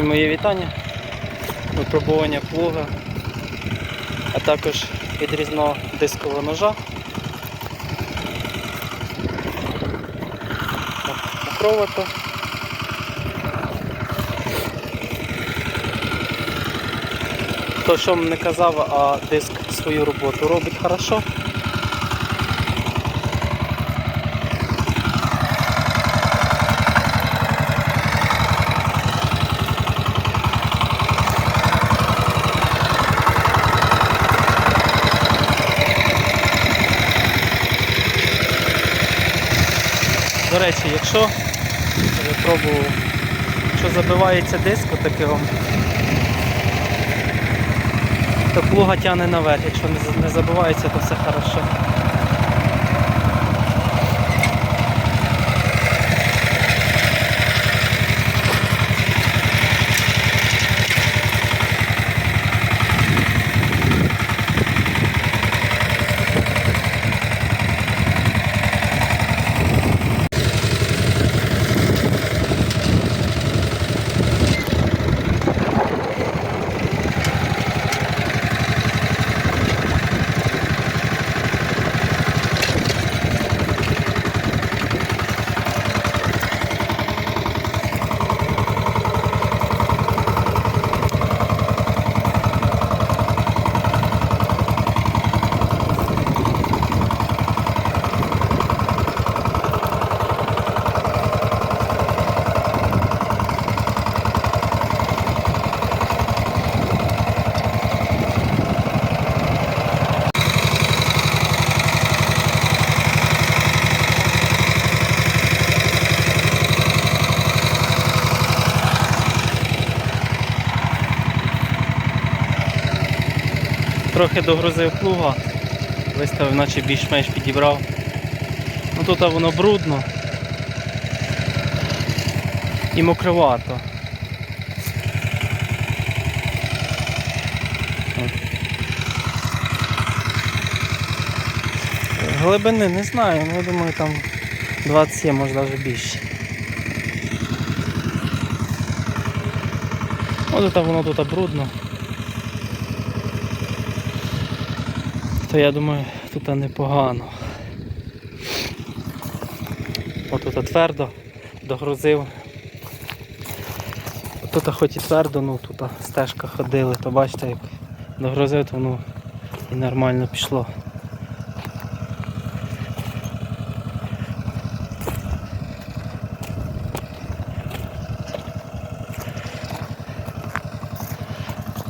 Всім мої вітання. Випробування плуга, а також відрізного дискового ножа. Покровато. Хто що не казав, а диск свою роботу робить хорошо. До речі, якщо пробував, якщо забивається диск отаким, то плуга тягне наверх, якщо не забивається, то все хорошо. Трохи догрузив плуга, виставив, наче більш-менш підібрав. Ну тут воно брудно і мокровато. Глибини не знаю, я думаю там 27, може навіть більше. Ось воно тут брудно. То я думаю, тут непогано. Отут твердо догрузив. Тут хоч і твердо, ну тут стежка ходили, то бачите, як догрузив, то воно і нормально пішло.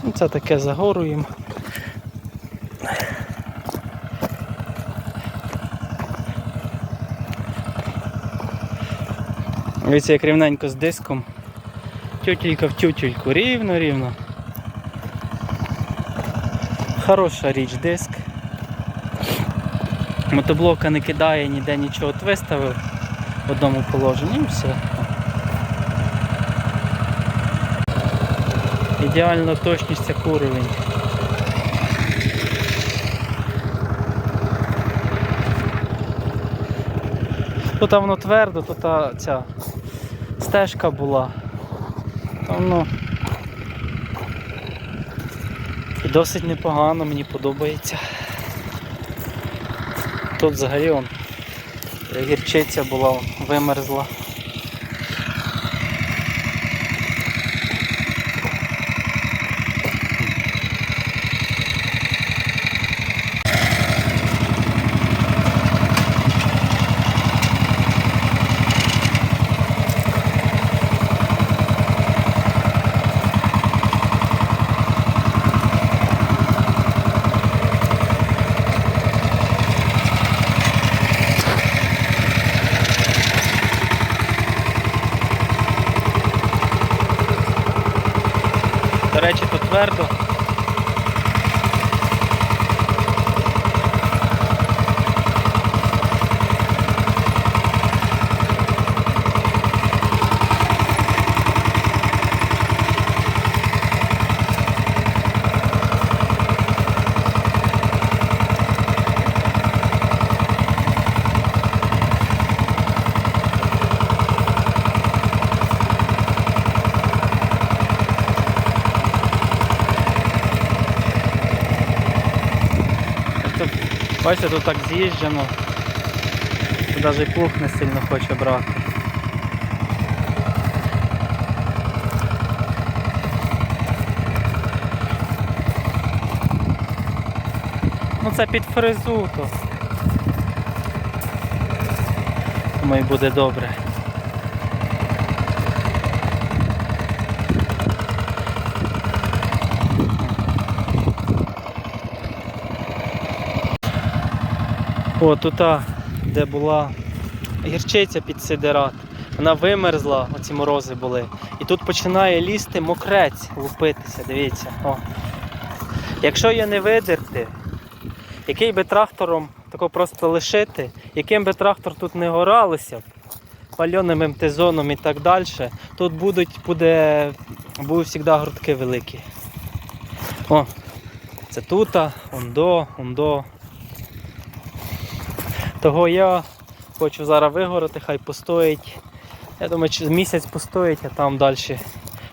Ну, Це таке загоруємо. Дивіться, як рівненько з диском. Тютелька в тютельку, рівно, рівно. Хороша річ диск. Мотоблока не кидає, ніде нічого от виставив в одному положенні і все. Ідеальна точність як уровень. Тут воно твердо, тут ця стежка була. Там ну досить непогано, мені подобається. Тут взагалі он, гірчиця була, вимерзла. До твердо. Бачите, тут так з'їжджено. Навіть пух не сильно хоче брати. Ну це під фрезу то. Думаю, буде добре. О, тут, де була гірчиця під сидерат. Вона вимерзла, оці морози були. І тут починає лізти мокрець, лупитися, дивіться. О. Якщо її не видерти, який би трактором тако просто лишити, яким би трактор тут не горалося, б, пальоним МТ-зоном і так далі, тут будуть, буде, будуть завжди грудки великі. О, це тут, ондо, ондо. Того я хочу зараз вигорати, хай постоїть. Я думаю, через місяць постоїть, а там далі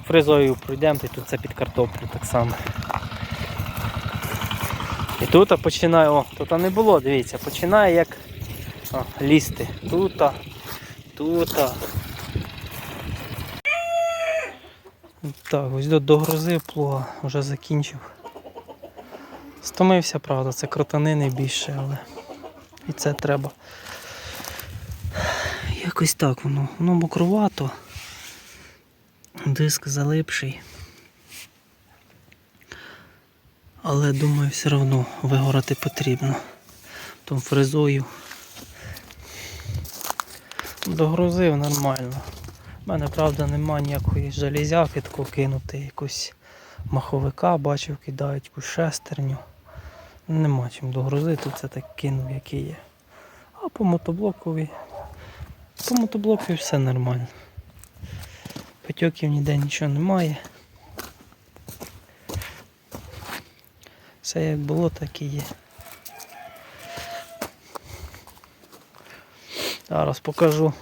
фрезою пройдемо, і тут це під картоплю так само. І тут починає, о, тут не було, дивіться, починає як о, лізти. Тут, тут. Так, ось до- догрузив плуга, вже закінчив. Стомився, правда, це кротанини більше, але і це треба. Якось так воно. Воно мокровато. Диск залипший. Але думаю, все одно вигорати потрібно. Тому фрезою. Догрузив нормально. У мене, правда, нема ніякої железяки таку кинути, якусь маховика, бачив, кидають якусь шестерню. Нема чим догрузити, це так кинув, який є. А по мотоблокові. По мотоблокові все нормально. Потьоків ніде нічого немає. Все як було, так і є. Зараз покажу,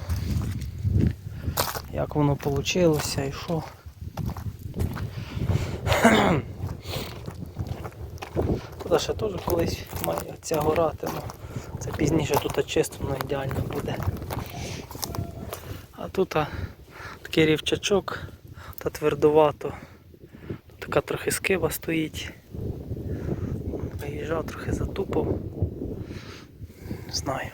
як воно вийшло і що. Тут ще теж колись має ця горати, ну це пізніше тут чисто воно ідеально буде. А тут а, такий рівчачок та твердувато. Тут така трохи скиба стоїть. Виїжджав, трохи затупав. Не знаю.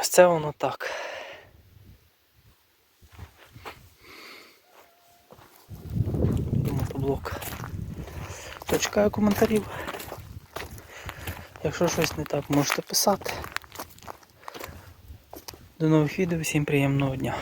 Ось це воно так. Мотоблок. То чекаю коментарів. Якщо щось не так, можете писати. До нових відео, всім приємного дня.